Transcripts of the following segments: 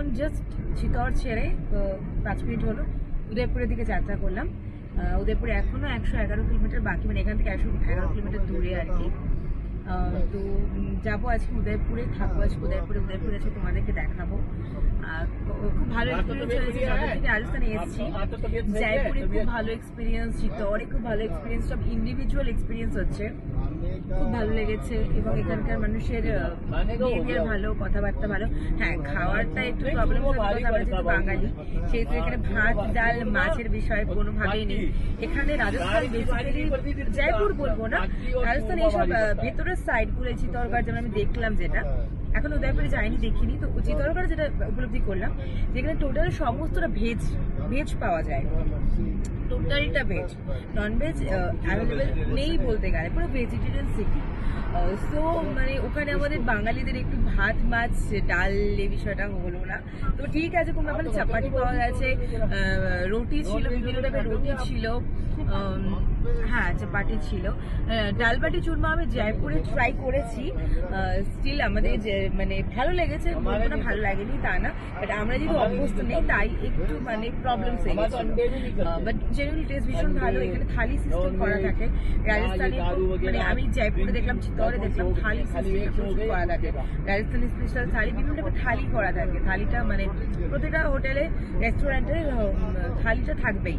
এখন জাস্ট চিতর ছেড়ে পাঁচ মিনিট হলো। উদয়পুরের দিকে যাত্রা করলাম। উদয়পুরে এখনও একশো এগারো কিলোমিটার বাকি মানে এখান থেকে একশো এগারো কিলোমিটার দূরে আর কি। তো যাব আজকে উদয়পুরে থাকব আজকে উদয়পুরে উদয়পুরে আছে তোমাদেরকে দেখাবো। খুব ভালো এক্সপিরিয়েন্স হয়েছে যখন থেকে রাজস্থানে এসেছি। জয়পুরে খুব ভালো এক্সপিরিয়েন্স চিত্তৌড়ে খুব ভালো এক্সপিরিয়েন্স সব ইন্ডিভিজুয়াল এক্সপিরিয়েন্স হচ্ছে। খুব ভালো লেগেছে এবং এখানকার মানুষের বিহেভিয়ার ভালো কথাবার্তা ভালো। হ্যাঁ খাওয়ারটা একটু প্রবলেম হচ্ছে আমরা যেহেতু বাঙালি। সেহেতু এখানে ভাত ডাল মাছের বিষয় কোনোভাবেই নেই। এখানে রাজস্থান বেসিক্যালি জয়পুর বলব না। রাজস্থান এইসব আহ, ভেতরের সাইডগুলো চিত্তরগড় যেমন আমি দেখলাম যেটা, এখন উদয়পুরে যাইনি, দেখিনি। তো চিত্তরগড় যেটা উপলব্ধি করলাম, যেখানে টোটাল সমস্তটা ভেজ ভেজ পাওয়া যায়। টোটালটা ভেজ নন ভেজ অ্যাভেলেবেল নেই বলতে গেলে, পুরো ভেজিটেরিয়ান সিটি সো মানে ওখানে আমাদের বাঙালিদের একটু ভাত, মাছ, ডাল, এই বিষয়টা হলো না। তো ঠিক আছে, কোনো ব্যাপারে চাপাটি পাওয়া গেছে। রুটি ছিল, বিভিন্ন রুটি ছিল। হ্যাঁ ছিল। ডাল বাটি চুরমা আমি জয়পুরে ট্রাই করেছি। স্টিল আমাদের যে মানে ভালো লেগেছে বলব ভালো লাগেনি তা না। বাট আমরা যেহেতু অভ্যস্ত নেই তাই একটু মানে প্রবলেম হয়ে গেছিল বাট জেনারেলি টেস্ট ভীষণ ভালো। এখানে থালি সিস্টেম করা থাকে। রাজস্থানি মানে আমি জয়পুরে দেখলাম চিত্তৌড়ে দেখলাম থালি সিস্টেম করা থাকে। রাজস্থানি স্পেশাল থালি বিভিন্ন টাইপের থালি করা থাকে। থালিটা মানে প্রতিটা হোটেলে রেস্টুরেন্টে থালিটা থাকবেই।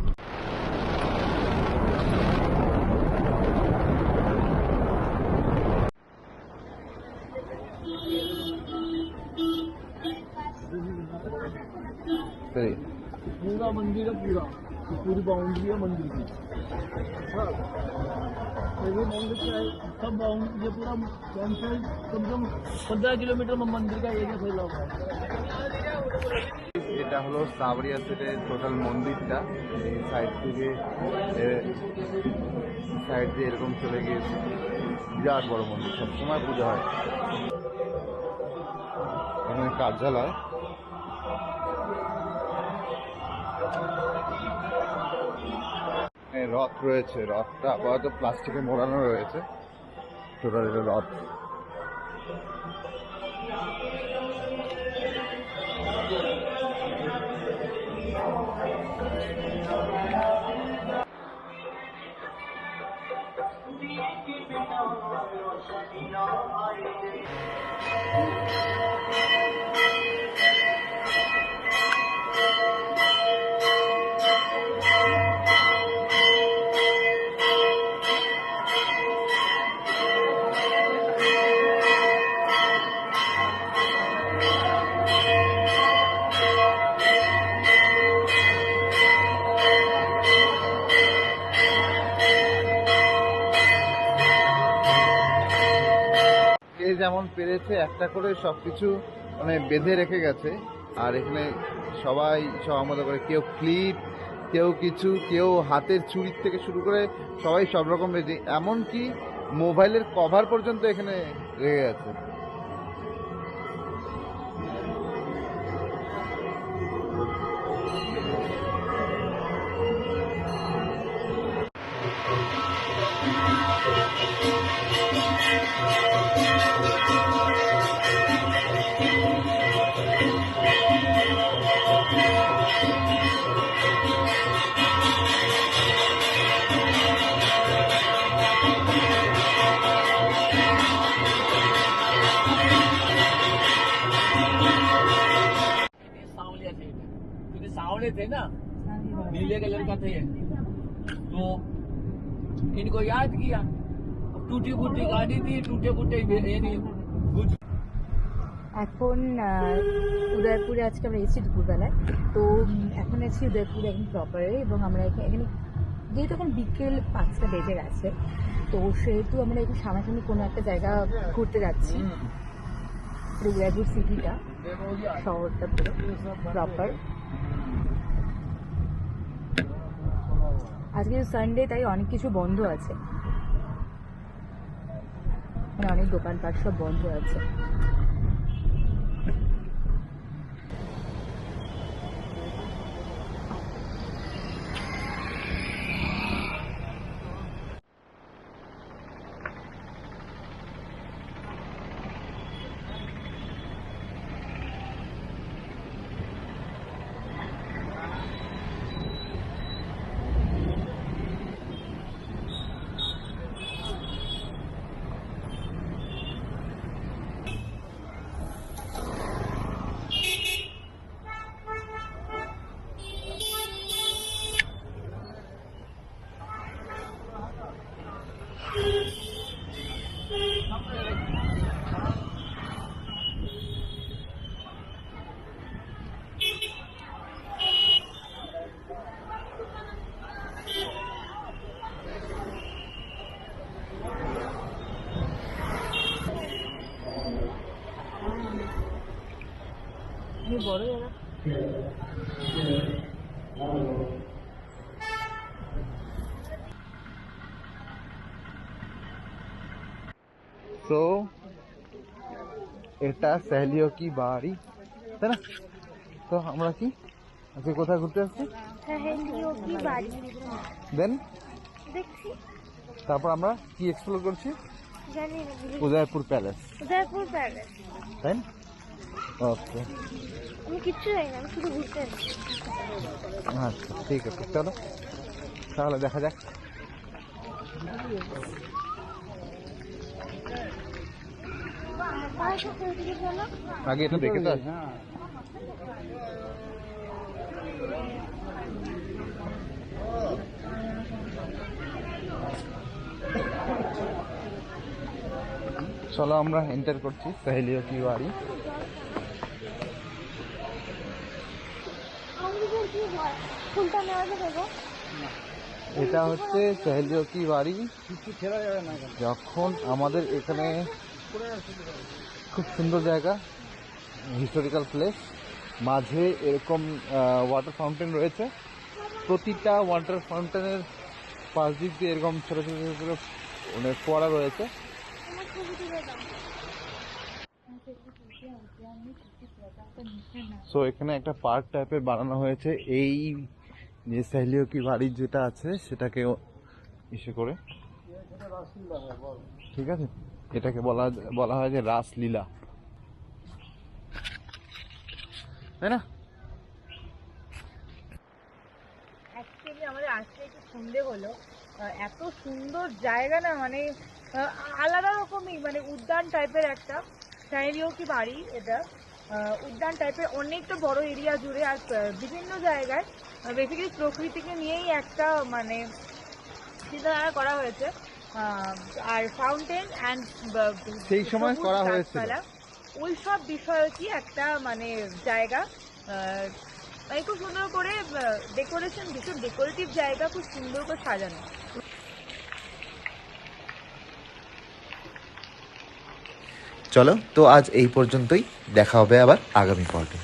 पूरा मंदिर है पूरा ये पूरी बाउंड्री है मंदिर की हाँ। तो ये मंदिर क्या है सब बाउंड्री ये पूरा सेंट्रल कम से कम पंद्रह किलोमीटर में मंदिर का एरिया फैला हुआ है এটা হলো সাবরিয়া সেটের টোটাল মন্দিরটা এই সাইড থেকে সাইড দিয়ে এরকম চলে গিয়েছে বিরাট বড় মন্দির সবসময় পুজো হয় এখানে কার্যালয় রথ রয়েছে রথটা আপাতত প্লাস্টিকে মোড়ানো রয়েছে। টোটাল এটা রথ। যেমন পেরেছে, একটা করে সব কিছু মানে বেঁধে রেখে গেছে। আর এখানে সবাই সব মতো করে, কেউ ক্লিপ, কেউ কিছু, কেউ হাতের চুরির থেকে শুরু করে সবাই সব রকম বেঁধে এমনকি মোবাইলের কভার পর্যন্ত এখানে রেখে গেছে। क्योंकि सांवले थे ना नीले कलर का थे तो इनको याद किया अब टूटी फूटी गाड़ी थी टूटे फूटे ये नहीं कुछ এখন আহ, উদয়পুরে আজকে আমরা এসেছি দুপুরবেলায় তো উম, এখন আছি উদয়পুরে একদম প্রপারে এবং আমরা এখানে এখানে যেহেতু এখন বিকেল পাঁচটা বেজে গেছে তো সেহেতু আমরা একটু সামনাসামনি কোনো একটা জায়গা ঘুরতে যাচ্ছি পুরো উদয়পুর সিটিটা শহরটা পুরো প্রপার আজকে সানডে তাই অনেক কিছু বন্ধ আছে। মানে অনেক দোকানপাট সব বন্ধ আছে। বড় জায়গা তো এটা সহেলিও কি বাড়ি তাই না তো আমরা কি আজকে কোথায় ঘুরতে আসছি সহেলিও কি বাড়ি দেন দেখছি তারপর আমরা কি এক্সপ্লোর করছি জানি না বুঝি উদয়পুর প্যালেস উদয়পুর প্যালেস তাই না ওকে আমি কিচ্ছু জানি না আমি শুধু ঘুরতে আচ্ছা ঠিক আছে চলো। তাহলে দেখা যাক। আগে এটা দেখে তো। চলো আমরা এন্টার করছি সহেলিও কি বাড়ি আমাদের কি হয় ফুলটা নেওয়া যাবে গো এটা হচ্ছে সহেলিও বাড়ি। যখন আমাদের এখানে খুব সুন্দর জায়গা হিস্টোরিক্যাল প্লেস মাঝে এরকম ওয়াটার ফাউন্টেন রয়েছে। প্রতিটা ওয়াটার ফাউন্টেনের পাশ দিক দিয়ে এরকম ছোট ছোট ছোট ছোট মানে ফোয়ারা রয়েছে। সো এখানে একটা পার্ক টাইপের বানানো হয়েছে। এই যে সহেলিও কি বাড়ি যেটা আছে, সেটাকে ইসে করে। ঠিক আছে? এটাকে বলা বলা হয় যে রাসলীলা। তাই না? আমাদের আসতে একটু সন্ধে হলো। এত সুন্দর জায়গা না মানে আলাদা রকমই মানে উদ্যান টাইপের একটা। বাড়ি এটা। উদ্যান টাইপের অনেকটা বড় এরিয়া জুড়ে আর বিভিন্ন জায়গায় বেসিক্যালি প্রকৃতিকে নিয়েই একটা মানে চিন্তাধারা করা হয়েছে। আর ফাউন্টেন অ্যান্ড সেই সময় করা হয়েছিল। ওই সব বিষয় কি একটা মানে জায়গা। মানে খুব সুন্দর করে ডেকোরেশন ভীষণ ডেকোরেটিভ জায়গা খুব সুন্দর করে সাজানো। চলো তো আজ এই পর্যন্তই দেখা হবে আবার আগামী পর্বে।